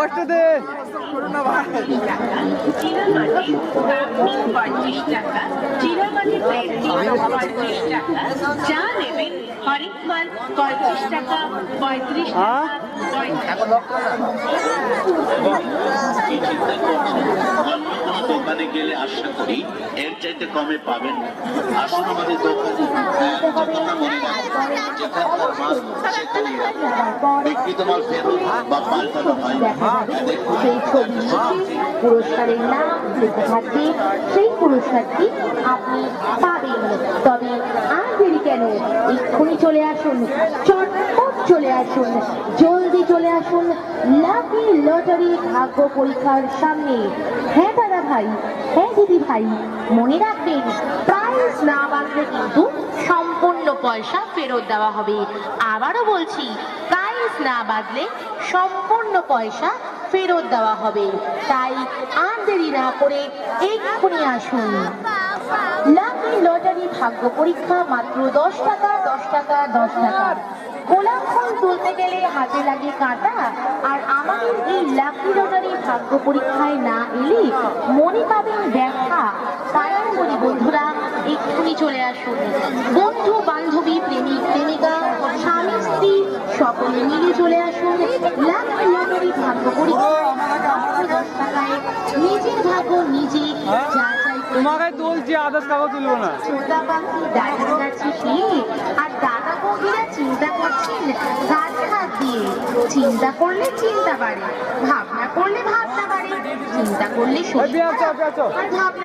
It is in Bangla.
পোস্ট দে চা নেবেন হরেক মাল পঁয়ত্রিশ টাকা পঁয়ত্রিশ দোকানে গেলে আশা করি এর চাইতে কমে পাবেন না। আসুন আমাদের দোকানে। যেখানকার মাল লিখে পুরস্কারের নাম লেখা সেই পুরস্কারটি আপনি পাবেন তবে আর কেন এক্ষুনি চলে আসুন চটপট চলে আসুন জলদি চলে আসুন লাকি লটারি ভাগ্য পরীক্ষার সামনে। হ্যাঁ দাদা ভাই হ্যাঁ দিদি ভাই, মনে রাখবেন প্রাইস না বাড়লে কিন্তু সম্পূর্ণ পয়সা ফেরত দেওয়া হবে। আবারও বলছি প্রাইস না বাদলে সম্পূর্ণ পয়সা ফেরত দেওয়া হবে। তাই আর দেরি না করে এক্ষুনি আসুন। লাকি লটারি ভাগ্য পরীক্ষা মাত্র দশ টাকা দশ টাকা দশ টাকা। গোলাপ ফুল তুলতে গেলে হাতে লাগে কাঁটা আর আমাদের এই লাকি লটারি ভাগ্য পরীক্ষায় না এলে মনে পাবেন ব্যথা। তাই বলি বন্ধুরা এক্ষুনি চলে আসুন। বন্ধু বান্ধবী প্রেমিক প্রেমিকা স্বামী স্ত্রী সকলে মিলে চলে আসুন লাকি লটারি ভাগ্য পরীক্ষা মাত্র দশ টাকায় নিজের ভাগ্য নিজে করে তোমাকে তুলছি আদার্স কাগজ তুলবো না। ছোটা পাখি দাঁড়িয়ে যাচ্ছে খেয়ে আর দাদা বৌদিরা করছেন গাছে হাত চিন্তা করলে চিন্তা বাড়ে। ভাবনা করলে ভাবনা বাড়ে। চিন্তা করলে ভাবনা